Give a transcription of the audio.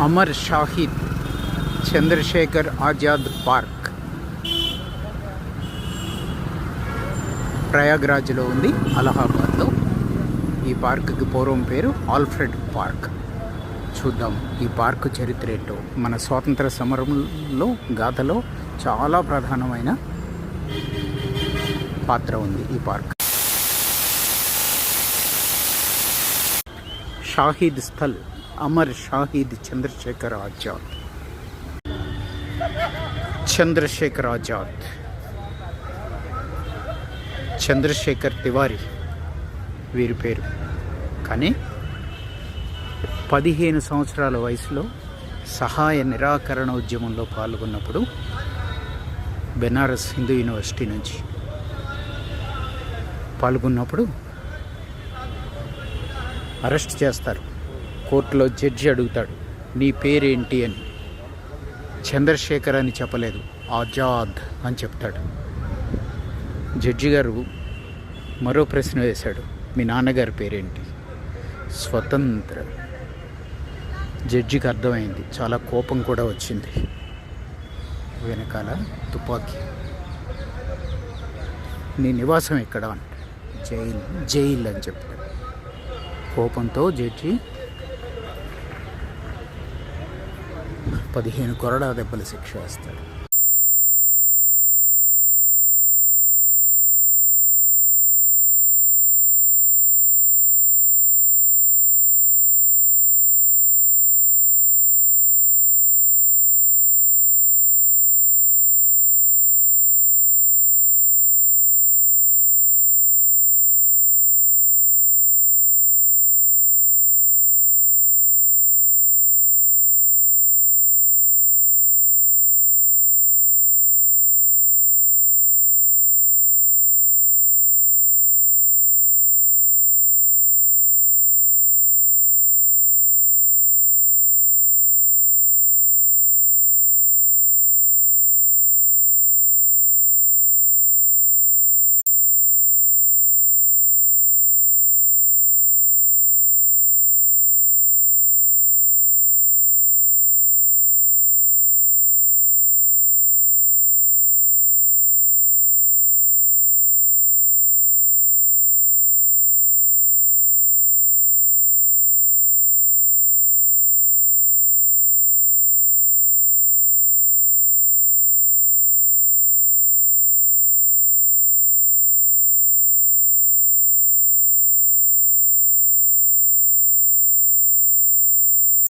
Amar Shahid Chandrashekhar Azad park. ప్రయాగ్రాజ్లో ఉంది అలహాబాద్లో. ఈ పార్కుకి పూర్వం పేరు ఆల్ఫ్రెడ్ పార్క్. చూద్దాం ఈ పార్కు చరిత్ర ఏంటో. మన స్వాతంత్ర సమరంలో గాథలో చాలా ప్రధానమైన పాత్ర ఉంది ఈ పార్క్. షాహీద్ స్థల్ అమర్ షాహీద్ చంద్రశేఖర్ ఆజాద్. చంద్రశేఖర్ ఆజాద్. చంద్రశేఖర్ తివారి వీరి పేరు. కానీ పదిహేను సంవత్సరాల వయసులో సహాయ నిరాకరణ ఉద్యమంలో పాల్గొన్నప్పుడు బెనారస్ హిందూ యూనివర్సిటీ నుంచి పాల్గొన్నప్పుడు అరెస్ట్ చేస్తారు. కోర్టులో జడ్జి అడుగుతాడు నీ పేరేంటి అని. చంద్రశేఖర్ అని చెప్పలేదు ఆజాద్ అని చెప్తాడు. జడ్జి గారు మరో ప్రశ్న వేశాడు మీ నాన్నగారి పేరేంటి? స్వతంత్ర. జడ్జికి అర్థమైంది చాలా కోపం కూడా వచ్చింది. వెనకాల తుపాకీ. నీ నివాసం ఎక్కడ? అంట జైలు జైలు అని చెప్పాడు కోపంతో జడ్జి పదిహేను కొరడా దెబ్బలు శిక్ష వేస్తాడు.